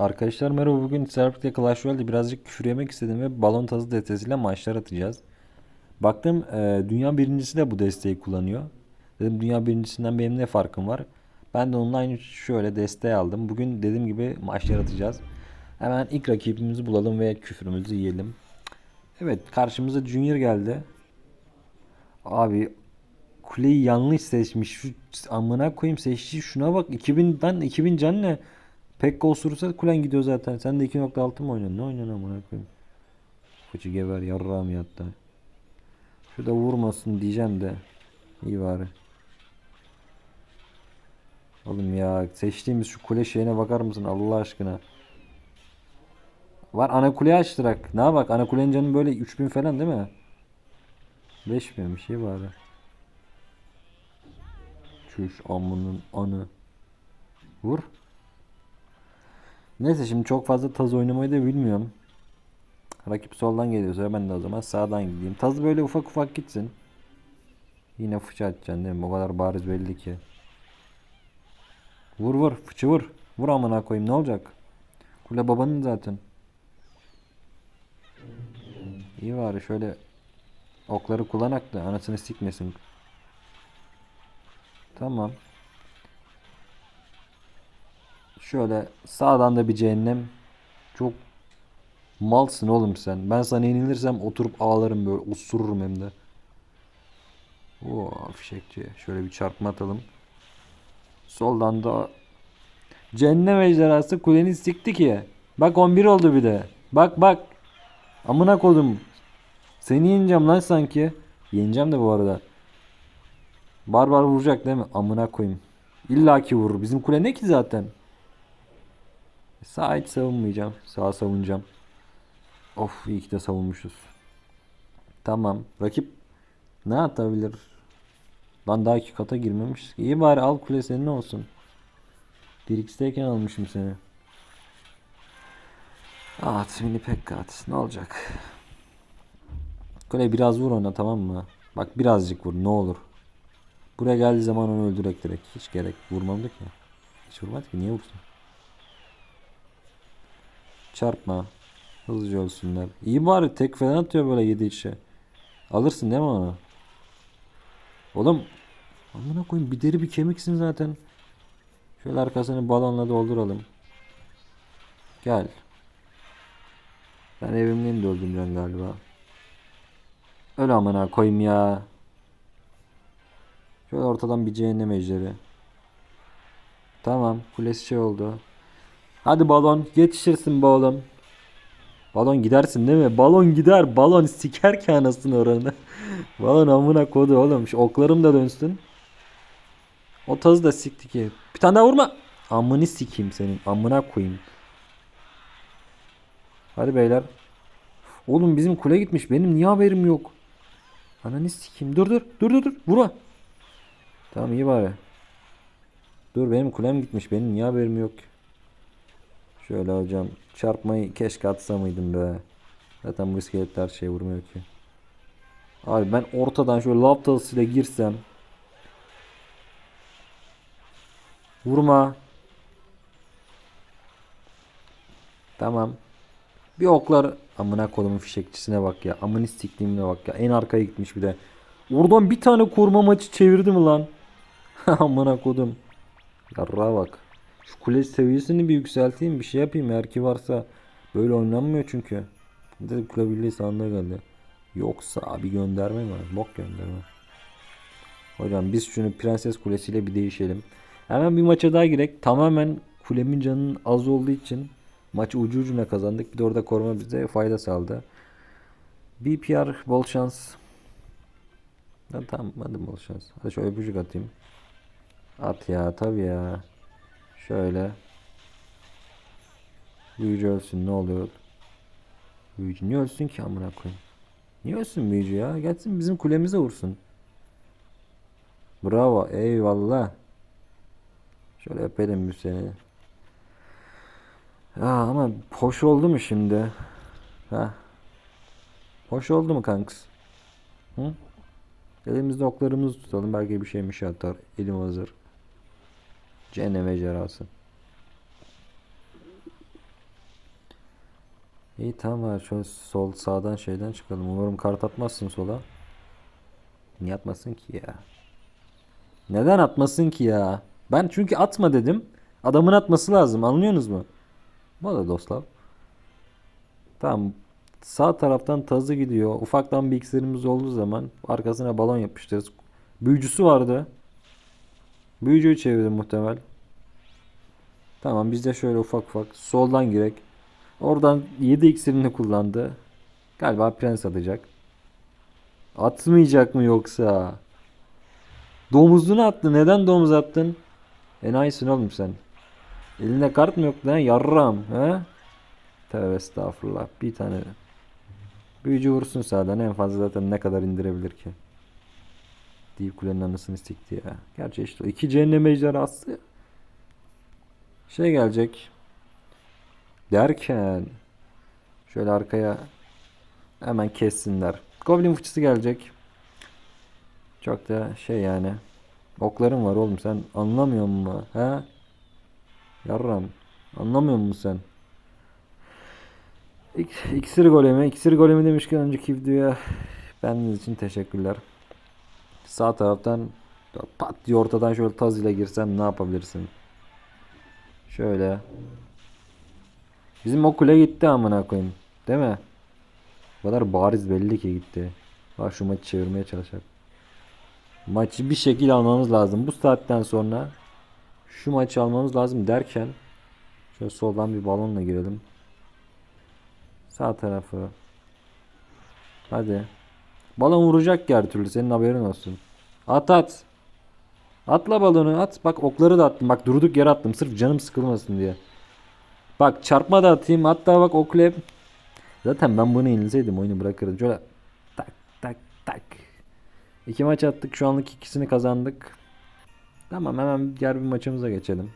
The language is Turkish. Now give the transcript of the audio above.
Arkadaşlar merhaba bugün Serpik'te Clash Royale'de birazcık küfür yemek istedim ve balon tazı destesiyle maçlar atacağız. Baktım e, dünya birincisi de bu desteği kullanıyor. Dedim dünya birincisinden benim ne farkım var? Ben de aynı şöyle desteği aldım. Bugün dediğim gibi maçlar atacağız. Hemen ilk rakibimizi bulalım ve küfrümüzü yiyelim. Evet karşımıza Junior geldi. Abi kuleyi yanlış seçmiş. Şu amına koyayım seçti. Şuna bak 2000 ben 2000 can ne? Pekka osurursa kulen gidiyor zaten. Sen de 2.6 mı oynuyorsun? Ne oynuyorsun amına koyayım? Koçu geber yarrağım yattı. Şurada vurmasın diyeceğim de. İyi bari. Oğlum ya seçtiğimiz şu kule şeyine bakar mısın Allah aşkına? Var ana kuleyi açtırak. Ne bak ana kulenin canı böyle 3000 falan değil mi? 5000 bir şey bari. Çüş amının anı. Vur. Neyse şimdi çok fazla taz oynamayı da bilmiyorum. Rakip soldan geliyorsa ben de o zaman sağdan gideyim. Taz böyle ufak ufak gitsin. Yine fıçı atacaksın değil mi? O kadar bariz belli ki. Vur vur fıçı vur. Vur amına koyayım ne olacak? Kule babanın zaten. İyi var şöyle okları kullanak da anasını sikmesin. Tamam. Şöyle sağdan da bir cehennem. Çok malsın oğlum sen. Ben sana yenilirsem oturup ağlarım böyle osururum hem de. Oo fişekçi. Şöyle bir çarpma atalım. Soldan da Cehennem ejderhası kuleni sikti ki. Bak 11 oldu bir de. Bak bak. Amına kodum. Seni yeneceğim lan sanki. Yeneceğim de bu arada. Barbar vuracak değil mi? Amına koyayım. İlla ki vurur. Bizim kule ne ki zaten? Sağ hiç savunmayacağım. Sağ savunacağım. Of iyi ki de savunmuşuz. Tamam. Rakip ne atabilir? Lan daha iki kata girmemiş. İyi bari al kule senin olsun. Dirix'teyken almışım seni. At mini pekka at. Ne olacak? Kule biraz vur ona tamam mı? Bak birazcık vur ne olur. Buraya geldiği zaman onu öldürek direkt. Hiç gerek vurmadı ki. Hiç vurmadı ki niye vursun? Çarpma. Hızlıca ölsünler. İyi bari tek falan atıyor böyle yedi içe. Alırsın değil mi onu? Oğlum. Amına koyayım bir deri bir kemiksin zaten. Şöyle arkasını balonla dolduralım. Gel. Ben evimden de öldüreceğim galiba. Öl amına koyayım ya. Şöyle ortadan bir cehennem ejderi. Tamam. Kulesi şey oldu. Hadi balon. Yetişirsin be oğlum. Balon gidersin değil mi? Balon gider. Balon siker ki anasını oranı. balon amına kodu oğlum. Şu oklarım da dönsün. O tazı da sikti ki. Bir tane daha vurma. Amını sikeyim senin. Amına koyayım. Hadi beyler. Oğlum bizim kule gitmiş. Benim niye haberim yok? Ananı sikeyim. Dur dur. Dur dur dur. Vurma. Tamam iyi bari. Dur benim kulem gitmiş. Benim niye haberim yok? Şöyle hocam. Çarpmayı keşke atsa mıydım be. Zaten bu iskeletler şey vurmuyor ki. Abi ben ortadan şöyle lav talısıyla girsem. Vurma. Tamam. Bir oklar amına kodumun fişekçisine bak ya. Amını siktiğimine bak ya. En arkaya gitmiş bir de. Oradan bir tane koruma maçı çevirdi mi lan? amına kodum. Yarrağa bak. Şu kule seviyesini bir yükselteyim bir şey yapayım eğer ki varsa. Böyle oynanmıyor çünkü. De kule birliği sandığı geldi. Yoksa abi gönderme mi? Bok gönderme. Hocam biz şunu Prenses Kulesi'yle bir değişelim. Hemen bir maça daha girek. Tamamen kulemin canının az olduğu için maçı ucu ucuna kazandık. Bir de orada koruma bize fayda sağladı. BPR bol şans. Ha, tamam hadi bol şans. Hadi şöyle öpücük atayım. At ya tabii ya. Şöyle. Büyücü ölsün ne oluyor? Büyücü niye ölsün ki amına koyayım? Niye ölsün büyücü ya? Gelsin bizim kulemize vursun. Bravo eyvallah. Şöyle öpelim bir seni. Ya ama hoş oldu mu şimdi? Ha? Hoş oldu mu kanks? Hı? Elimizde oklarımızı tutalım. Belki bir şeymiş atar. Elim hazır. Cehennem ejderhası. İyi tamam var. Şöyle sol sağdan şeyden çıkalım. Umarım kart atmazsın sola. Niye atmasın ki ya? Neden atmasın ki ya? Ben çünkü atma dedim. Adamın atması lazım. Anlıyorsunuz mu? Bu da dostlar. Tamam. Sağ taraftan tazı gidiyor. Ufaktan bir iksirimiz olduğu zaman arkasına balon yapıştırırız. Büyücüsü vardı. Büyücüyü çevirdim muhtemel. Tamam biz de şöyle ufak ufak soldan girek. Oradan 7 iksirini kullandı. Galiba prens atacak. Atmayacak mı yoksa? Domuzunu attı. Neden domuz attın? Enayisin oğlum sen. Elinde kart mı yok lan yarram he? Tövbe estağfurullah. Bir tane büyücü vursun sağdan en fazla zaten ne kadar indirebilir ki? Deyip kulenin anasını sikti ya. Gerçi işte iki cehennem ejderhası şey gelecek. Derken şöyle arkaya hemen kessinler. Goblin fıçısı gelecek. Çok da şey yani. Oklarım var oğlum sen anlamıyor musun? He? Yarram. Anlamıyor musun sen? İk- İksir golemi. İksir golemi demişken önceki videoya beğendiğiniz için teşekkürler. Sağ taraftan pat diye ortadan şöyle taz ile girsem ne yapabilirsin? Şöyle. Bizim o kule gitti amına koyayım. Değil mi? O kadar bariz belli ki gitti. Bak şu maçı çevirmeye çalışacak. Maçı bir şekilde almamız lazım. Bu saatten sonra şu maçı almamız lazım derken şöyle soldan bir balonla girelim. Sağ tarafı. Hadi. Balon vuracak ya her türlü. Senin haberin olsun. At at. Atla balonu at. Bak okları da attım. Bak durduk yere attım. Sırf canım sıkılmasın diye. Bak çarpma da atayım. Hatta bak hep. Zaten ben bunu yenilseydim oyunu bırakırdım. Şöyle tak tak tak. İki maç attık. Şu anlık ikisini kazandık. Tamam hemen diğer bir maçımıza geçelim.